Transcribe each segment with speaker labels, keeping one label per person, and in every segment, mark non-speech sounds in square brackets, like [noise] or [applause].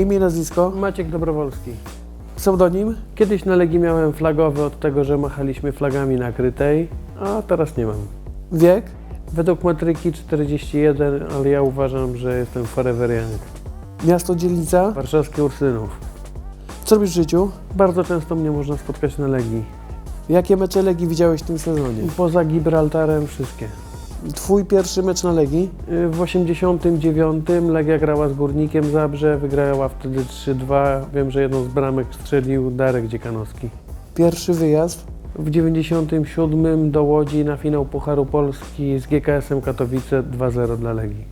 Speaker 1: Imię, i nazwisko,
Speaker 2: Maciek Dobrowolski.
Speaker 1: pseudonim.
Speaker 2: Kiedyś na Legii miałem flagowy od tego, że machaliśmy flagami na krytej, a teraz nie mam.
Speaker 1: Wiek,
Speaker 2: Według matryki 41, ale ja uważam, że jestem forever young.
Speaker 1: miasto, dzielnica.
Speaker 2: Warszawski Ursynów.
Speaker 1: Co robisz w życiu?
Speaker 2: Bardzo często mnie można spotkać na Legii.
Speaker 1: Jakie mecze Legii widziałeś w tym sezonie?
Speaker 2: Poza Gibraltarem wszystkie.
Speaker 1: Twój pierwszy mecz na Legii?
Speaker 2: Y, W 89 Legia grała z Górnikiem Zabrze, wygrała wtedy 3-2. Wiem, że jedną z bramek strzelił Darek Dziekanowski.
Speaker 1: Pierwszy wyjazd?
Speaker 2: W 97 do Łodzi na finał Pucharu Polski z GKS-em Katowice 2-0 dla Legii.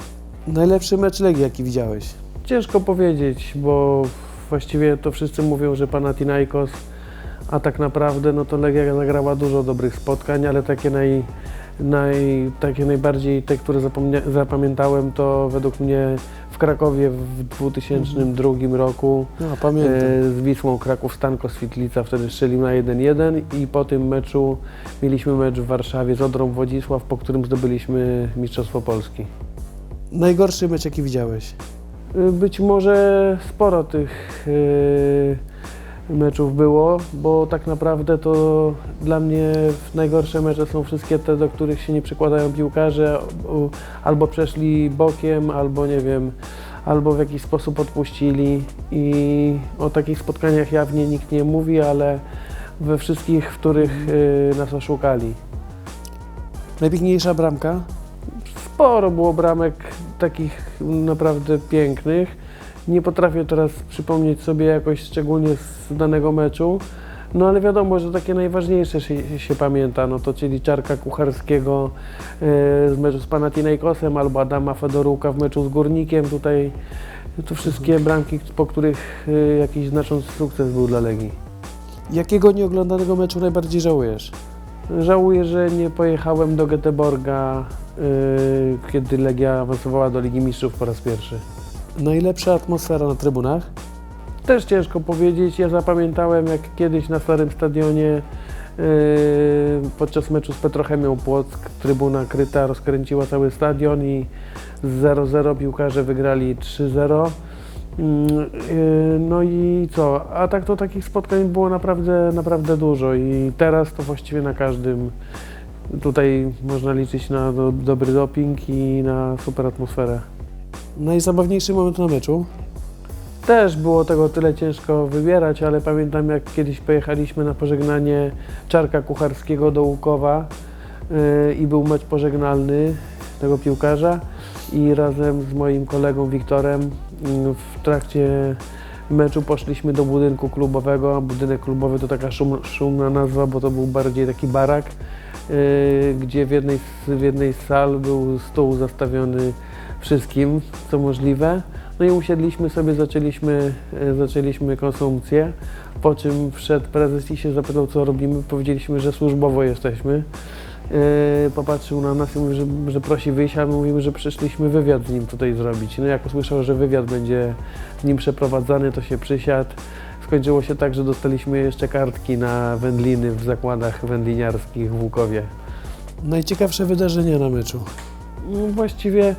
Speaker 1: Najlepszy mecz Legii, jaki widziałeś?
Speaker 2: Ciężko powiedzieć, bo właściwie to wszyscy mówią, że Panathinaikos, a tak naprawdę no to Legia zagrała dużo dobrych spotkań, ale takie, naj, naj, takie najbardziej, te, które zapamiętałem, to według mnie w Krakowie w 2002 roku
Speaker 1: No, pamiętam.
Speaker 2: e, z Wisłą Kraków Stanko Switlica wtedy strzelił na 1-1 i po tym meczu mieliśmy mecz w Warszawie z Odrą Wodzisław, po którym zdobyliśmy Mistrzostwo Polski.
Speaker 1: Najgorszy mecz, jaki widziałeś?
Speaker 2: Y, Być może sporo tych y, meczów było, bo tak naprawdę to dla mnie najgorsze mecze są wszystkie te, do których się nie przykładają piłkarze, albo przeszli bokiem, albo nie wiem, albo w jakiś sposób odpuścili i o takich spotkaniach jawnie nikt nie mówi, ale we wszystkich, w których y, nas oszukali.
Speaker 1: Najpiękniejsza bramka?
Speaker 2: Sporo było bramek takich naprawdę pięknych. Nie potrafię teraz przypomnieć sobie jakoś szczególnie z danego meczu. No ale wiadomo, że takie najważniejsze się, się pamięta, no to czyli Czarka Kucharskiego e, z meczu z Panathinaikosem albo Adama Fedoruka w meczu z Górnikiem. Tutaj to wszystkie bramki, po których e, jakiś znaczący sukces był dla Legii.
Speaker 1: Jakiego nieoglądanego meczu najbardziej żałujesz?
Speaker 2: Żałuję, że nie pojechałem do Göteborga, e, kiedy Legia awansowała do Ligi Mistrzów po raz pierwszy.
Speaker 1: Najlepsza atmosfera na trybunach?
Speaker 2: Też ciężko powiedzieć. Ja zapamiętałem, jak kiedyś na Starym Stadionie yy, podczas meczu z Petrochemią Płock trybuna kryta rozkręciła cały stadion i z 0-0 piłkarze wygrali 3-0. Mm, yy, No i co? A tak to takich spotkań było naprawdę, naprawdę dużo i teraz to właściwie na każdym tutaj można liczyć na do, dobry doping i na super atmosferę.
Speaker 1: Najzabawniejszy moment na meczu?
Speaker 2: Też było tego tyle ciężko wybierać, ale pamiętam jak kiedyś pojechaliśmy na pożegnanie Czarka Kucharskiego do Łukowa yy, i był mecz pożegnalny tego piłkarza i razem z moim kolegą Wiktorem yy, w trakcie meczu poszliśmy do budynku klubowego. Budynek klubowy to taka szum, szumna nazwa, bo to był bardziej taki barak, yy, gdzie w jednej, w jednej z sal był stół zastawiony wszystkim, co możliwe. No i usiedliśmy sobie, zaczęliśmy, e, zaczęliśmy konsumpcję, po czym wszedł prezes i się zapytał, co robimy. Powiedzieliśmy, że służbowo jesteśmy. E, Popatrzył na nas i mówi, że, że prosi wyjść, a my mówimy, że przyszliśmy wywiad z nim tutaj zrobić. No jak usłyszał, że wywiad będzie z nim przeprowadzany, to się przysiadł. Skończyło się tak, że dostaliśmy jeszcze kartki na wędliny w zakładach wędliniarskich w Łukowie.
Speaker 1: Najciekawsze wydarzenia na meczu?
Speaker 2: No, Właściwie yy,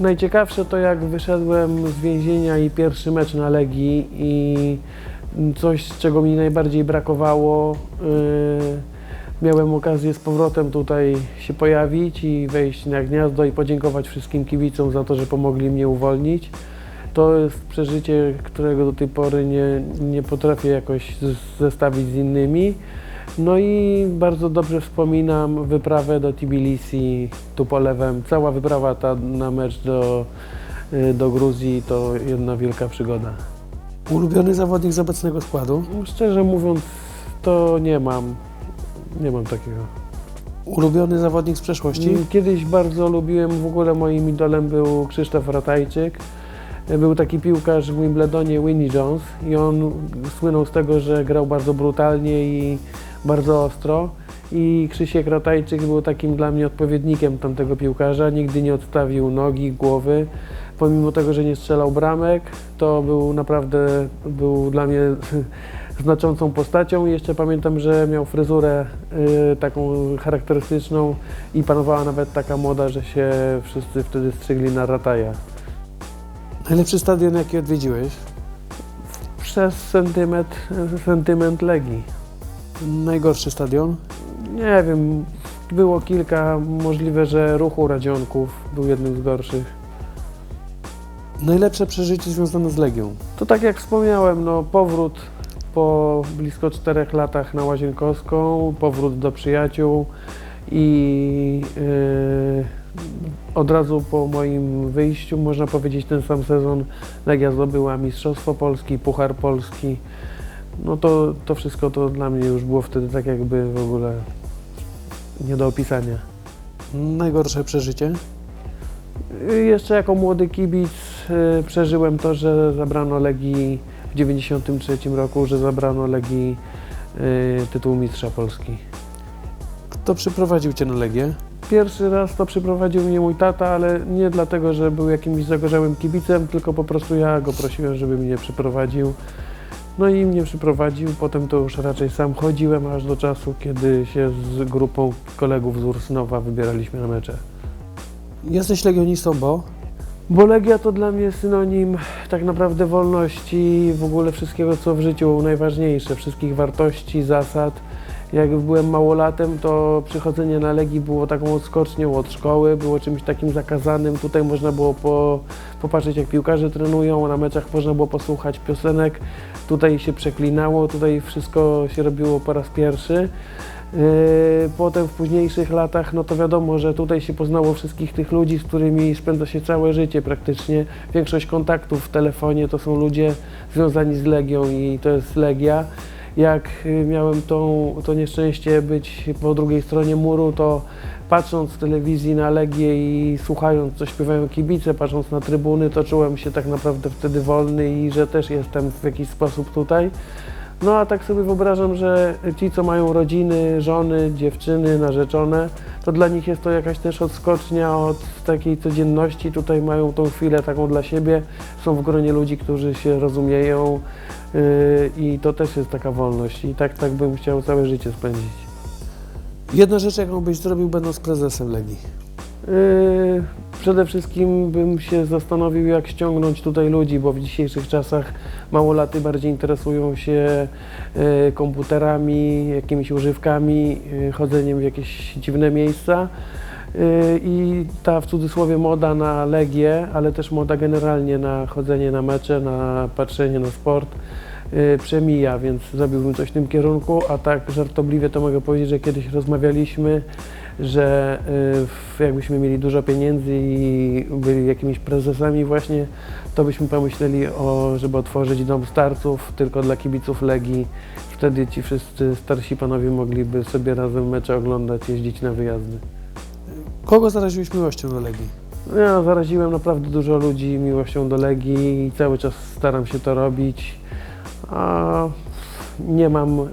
Speaker 2: najciekawsze to jak wyszedłem z więzienia i pierwszy mecz na Legii i coś, czego mi najbardziej brakowało. Yy, miałem okazję z powrotem tutaj się pojawić i wejść na gniazdo i podziękować wszystkim kibicom za to, że pomogli mnie uwolnić. To jest przeżycie, którego do tej pory nie, nie potrafię jakoś zestawić z innymi. No i bardzo dobrze wspominam wyprawę do Tbilisi Tupolewem. Cała wyprawa ta na mecz do, y, do Gruzji to jedna wielka przygoda.
Speaker 1: Ulubiony zawodnik z obecnego składu?
Speaker 2: Szczerze mówiąc, to nie mam. Nie mam takiego.
Speaker 1: Ulubiony zawodnik z przeszłości?
Speaker 2: Kiedyś bardzo lubiłem, w ogóle moim idolem był Krzysztof Ratajczyk. Był taki piłkarz w Wimbledonie, Winnie Jones i on słynął z tego, że grał bardzo brutalnie i bardzo ostro. I Krzysiek Ratajczyk był takim dla mnie odpowiednikiem tamtego piłkarza. Nigdy nie odstawił nogi, głowy. Pomimo tego, że nie strzelał bramek, to był naprawdę był dla mnie [laughs] znaczącą postacią. Jeszcze pamiętam, że miał fryzurę y, taką charakterystyczną i panowała nawet taka moda, że się wszyscy wtedy strzygli na Rataja.
Speaker 1: Najlepszy stadion, jaki odwiedziłeś?
Speaker 2: Przez sentyment, sentyment Legii.
Speaker 1: Najgorszy stadion?
Speaker 2: Nie wiem, było kilka, możliwe, że ruchu Radzionków był jednym z gorszych.
Speaker 1: Najlepsze przeżycie związane z Legią?
Speaker 2: To tak jak wspomniałem, no powrót po blisko czterech latach na Łazienkowską, powrót do przyjaciół i yy, od razu po moim wyjściu, można powiedzieć, ten sam sezon Legia zdobyła Mistrzostwo Polski, Puchar Polski. No to, to wszystko to dla mnie już było wtedy tak jakby w ogóle nie do opisania.
Speaker 1: Najgorsze przeżycie?
Speaker 2: Y, Jeszcze jako młody kibic y, przeżyłem to, że zabrano Legii w 1993 roku, że zabrano Legii y, tytuł mistrza Polski.
Speaker 1: Kto przyprowadził Cię na Legię?
Speaker 2: Pierwszy raz to przyprowadził mnie mój tata, ale nie dlatego, że był jakimś zagorzałym kibicem, tylko po prostu ja go prosiłem, żeby mnie przyprowadził. No i mnie przyprowadził, potem to już raczej sam chodziłem, aż do czasu, kiedy się z grupą kolegów z Ursnowa wybieraliśmy na mecze.
Speaker 1: Jesteś legionistą, bo?
Speaker 2: Bo Legia to dla mnie synonim tak naprawdę wolności, w ogóle wszystkiego, co w życiu najważniejsze, wszystkich wartości, zasad. Jak byłem małolatem, to przychodzenie na Legii było taką odskocznią od szkoły, było czymś takim zakazanym. Tutaj można było po, popatrzeć, jak piłkarze trenują, na meczach można było posłuchać piosenek. Tutaj się przeklinało, tutaj wszystko się robiło po raz pierwszy. Yy, Potem w późniejszych latach, no to wiadomo, że tutaj się poznało wszystkich tych ludzi, z którymi spędza się całe życie praktycznie. Większość kontaktów w telefonie to są ludzie związani z Legią i to jest Legia. Jak yy, miałem tą, to nieszczęście być po drugiej stronie muru, to patrząc w telewizji na Legię i słuchając, co śpiewają kibice, patrząc na trybuny, to czułem się tak naprawdę wtedy wolny i że też jestem w jakiś sposób tutaj. No a tak sobie wyobrażam, że ci, co mają rodziny, żony, dziewczyny, narzeczone, to dla nich jest to jakaś też odskocznia od takiej codzienności. Tutaj mają tą chwilę taką dla siebie, są w gronie ludzi, którzy się rozumieją yy, i to też jest taka wolność. I tak, tak bym chciał całe życie spędzić.
Speaker 1: Jedna rzecz, jaką byś zrobił, będąc prezesem Legii.
Speaker 2: Yy, Przede wszystkim bym się zastanowił, jak ściągnąć tutaj ludzi, bo w dzisiejszych czasach małolaty bardziej interesują się yy, komputerami, jakimiś używkami, yy, chodzeniem w jakieś dziwne miejsca. Yy, I ta w cudzysłowie moda na legię, ale też moda generalnie na chodzenie na mecze, na patrzenie na sport przemija, więc zrobiłbym coś w tym kierunku, a tak żartobliwie to mogę powiedzieć, że kiedyś rozmawialiśmy, że y, jakbyśmy mieli dużo pieniędzy i byli jakimiś prezesami właśnie, to byśmy pomyśleli o, żeby otworzyć dom starców tylko dla kibiców Legii. Wtedy ci wszyscy starsi panowie mogliby sobie razem mecze oglądać, jeździć na wyjazdy.
Speaker 1: Kogo zaraziłeś miłością do Legii?
Speaker 2: Ja zaraziłem naprawdę dużo ludzi miłością do Legii i cały czas staram się to robić. A nie mam y,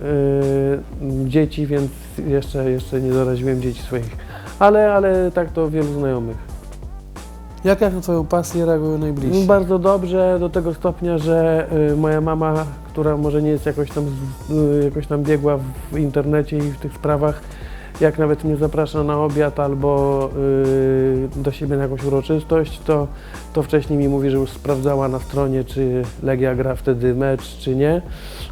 Speaker 2: dzieci, więc jeszcze, jeszcze nie zaraziłem dzieci swoich. Ale, ale tak to wielu znajomych.
Speaker 1: Jak, na Twoją pasję reagują najbliżsi?
Speaker 2: Bardzo dobrze, do tego stopnia, że y, moja mama, która może nie jest jakoś tam, z- y, jakoś tam biegła w internecie i w tych sprawach, jak nawet mnie zaprasza na obiad albo y, do siebie na jakąś uroczystość, to, to wcześniej mi mówi, że już sprawdzała na stronie, czy Legia gra wtedy mecz, czy nie.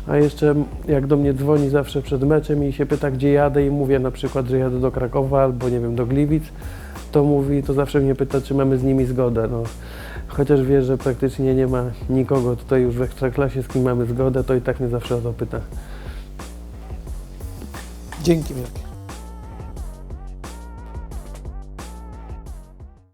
Speaker 2: A jeszcze jak do mnie dzwoni zawsze przed meczem i się pyta, gdzie jadę i mówię na przykład, że jadę do Krakowa albo nie wiem, do Gliwic, to mówi, to zawsze mnie pyta, czy mamy z nimi zgodę. No, chociaż wie, że praktycznie nie ma nikogo tutaj już w Ekstraklasie, z kim mamy zgodę, to i tak mnie zawsze o to pyta.
Speaker 1: Dzięki wielkie.